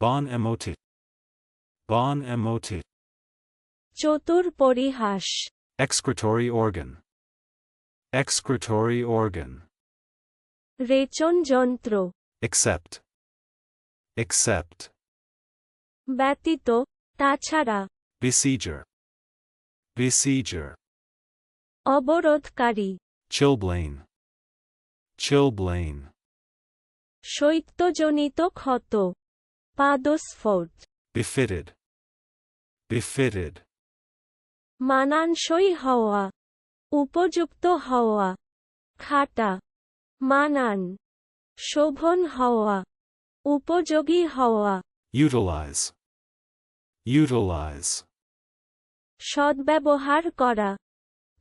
Bon emotit. Bon emotit. চতুর পরিহাস Excretory organ. Excretory organ. রেচন যন্ত্র Except. Except. ব্যতীত তাছাড়া Besieger. Besieger. অবরোধকারী Chilblain. Chilblain. শৈত্যজনিত ক্ষত পাদস্ফোট Befitted. Befitted. মানানসই হওয়া উপযুক্ত হওয়া খাটা মানান শোভন হওয়া উপযোগী হওয়া Utilize. Utilize. সদ্ব্যবহার করা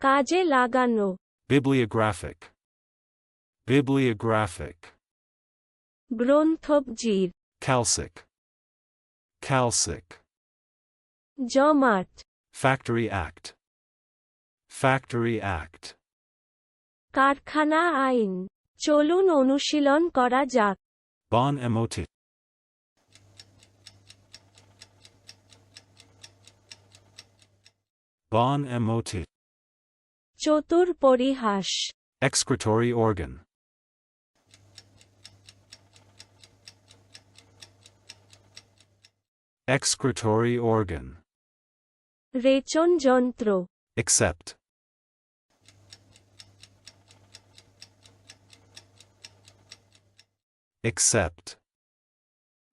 কাজে লাগানো Bibliographic. Bibliographic. গ্রন্থবজির Calcic. Calcic. জমাট Factory Act. Factory Act. কারখানা আইন চলুন অনুশীলন করা যাক Bon emotit. Bon emotit. চতুর পরিহাস Excretory organ. Excretory organ. রেচন যন্ত্র Except. Except.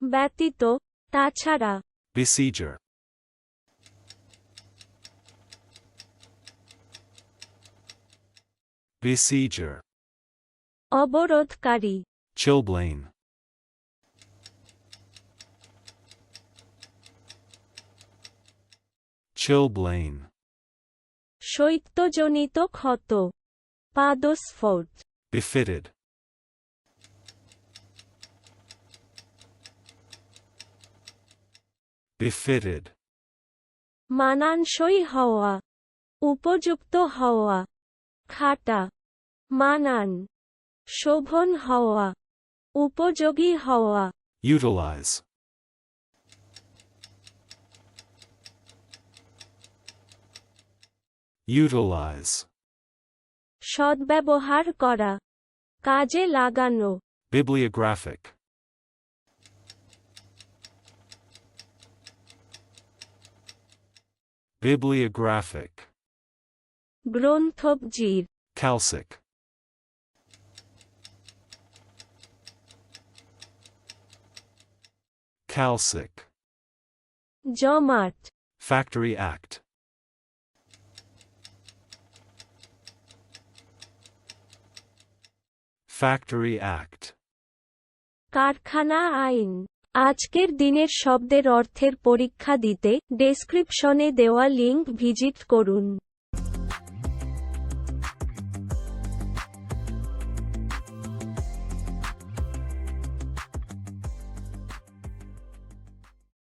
ব্যতীত তাছাড়া Besieger. Besieger. অবরোধকারী Chilblain. Chilblain. শৈত্যজনিত ক্ষত পাদস্ফোট Befitted. Befitted. মানানসই হওয়া উপযুক্ত হওয়া খাটা মানান শোভন হওয়া উপযোগী হওয়া Utilize. Utilize. সদ্ব্যবহার করা কাজে লাগানো Bibliographic. Bibliographic. গ্রন্থবজির Calcic. Calcic. জমাট Factory Act. Factory Act. কারখানা আইন আজকের দিনের শব্দের অর্থের পরীক্ষা দিতে ডেসক্রিপশনে দেওয়া লিঙ্ক ভিজিট করুন